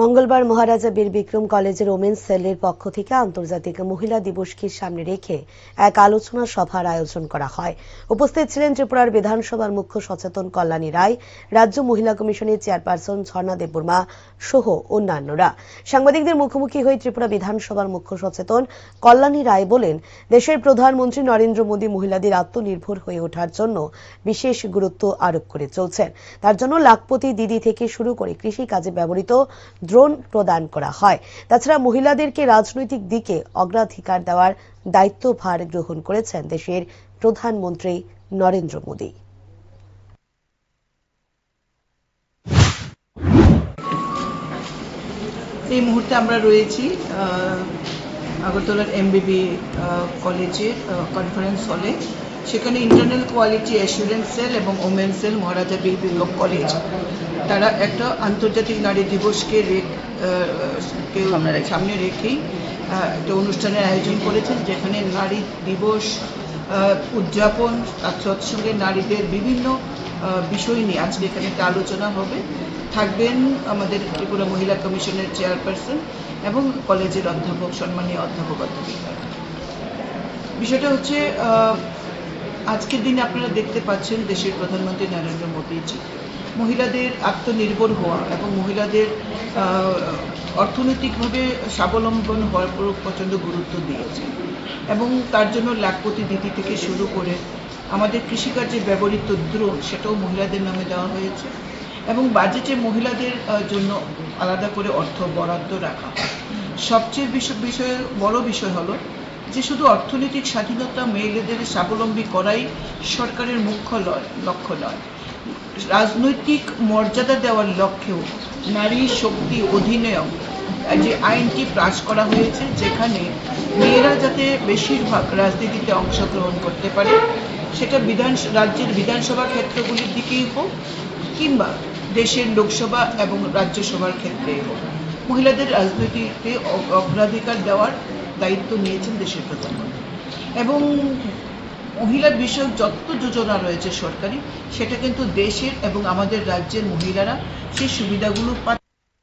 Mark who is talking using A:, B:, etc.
A: মঙ্গলবার মহারাজা বীর বিক্রম কলেজের ওমেন্স সেলের পক্ষ থেকে আন্তর্জাতিক মহিলা দিবসকে সামনে রেখে এক আলোচনা সভার আয়োজন করা হয়। উপস্থিত ছিলেন ত্রিপুরার বিধানসভার মুখ্য সচেতন কল্যাণী রায়, রাজ্য মহিলা কমিশনের চেয়ারপারসন ঝর্ণা দেববর্মা সহ অন্যান্যরা। সাংবাদিকদের মুখোমুখি হয়ে ত্রিপুরা বিধানসভার মুখ্য সচেতন কল্যাণী রায় বলেন, দেশের প্রধানমন্ত্রী নরেন্দ্র মোদী মহিলাদের আত্মনির্ভর হয়ে ওঠার জন্য বিশেষ গুরুত্ব আরোপ করে চলছেন। তার জন্য লাখপতি দিদি থেকে শুরু করে কৃষি কাজে ব্যবহৃত ড্রোন প্রদান করা হয়। তাছাড়া মহিলাদেরকে রাজনৈতিক দিকে অগ্রাধিকার দেওয়ার দায়িত্বভার গ্রহণ করেছেন দেশের প্রধানমন্ত্রী নরেন্দ্র মোদী।
B: এই মুহূর্তে আমরা রয়েছি আগরতলার এমবিবি কলেজের কনফারেন্স হলে সেখানে ইন্টারনাল কোয়ালিটি অ্যাসুরেন্স সেল এবং women cell Maharaja Bir Bikram college তারা একটা আন্তর্জাতিক নারী দিবসকে রেখে। সামনে রেখেই একটা অনুষ্ঠানের আয়োজন করেছেন যেখানে নারী দিবস উদযাপন তার সৎসঙ্গে নারীদের বিভিন্ন বিষয় নিয়ে আজকে এখানে একটা আলোচনা হবে। থাকবেন আমাদের ত্রিপুরা মহিলা কমিশনের চেয়ারপারসন এবং কলেজের অধ্যাপক সম্মানীয় অধ্যাপক অধ্যাপিকা। বিষয়টা হচ্ছে আজকের দিনে আপনারা দেখতে পাচ্ছেন দেশের প্রধানমন্ত্রী নরেন্দ্র মোদীজি। মহিলাদের আত্মনির্ভর হওয়া এবং মহিলাদের অর্থনৈতিকভাবে স্বাবলম্বন হওয়ার উপর প্রচণ্ড গুরুত্ব দিয়েছে এবং তার জন্য লাখপতি দিদি থেকে শুরু করে আমাদের কৃষিকার্যে ব্যবহৃত দ্রোণ সেটাও মহিলাদের নামে দেওয়া হয়েছে এবং বাজেটে মহিলাদের জন্য আলাদা করে অর্থ বরাদ্দ রাখা সবচেয়ে বিষয়, বড় বিষয় হলো যে শুধু অর্থনৈতিক স্বাধীনতা মেয়েদের স্বাবলম্বী করাই সরকারের মুখ্য লক্ষ্য নয় রাজনৈতিক মর্যাদা দেওয়ার লক্ষ্যেও নারী শক্তি অধিনিয়ম যে আইনটি পাস করা হয়েছে, যেখানে মেয়েরা যাতে বেশিরভাগ রাজনীতিতে অংশগ্রহণ করতে পারে, সেটা বিধান, রাজ্যের বিধানসভা ক্ষেত্রগুলির দিকেই হোক কিংবা দেশের লোকসভা এবং রাজ্যসভার ক্ষেত্রেই হোক। মহিলাদের রাজনীতিতে অগ্রাধিকার দেওয়ার দায়িত্ব নিয়েছেন দেশের প্রধানমন্ত্রী। এবং মহিলা বিষয়ক যত যোজনা রয়েছে সরকারি, সেটা কিন্তু দেশের এবং আমাদের রাজ্যের মহিলারা সেই সুবিধাগুলো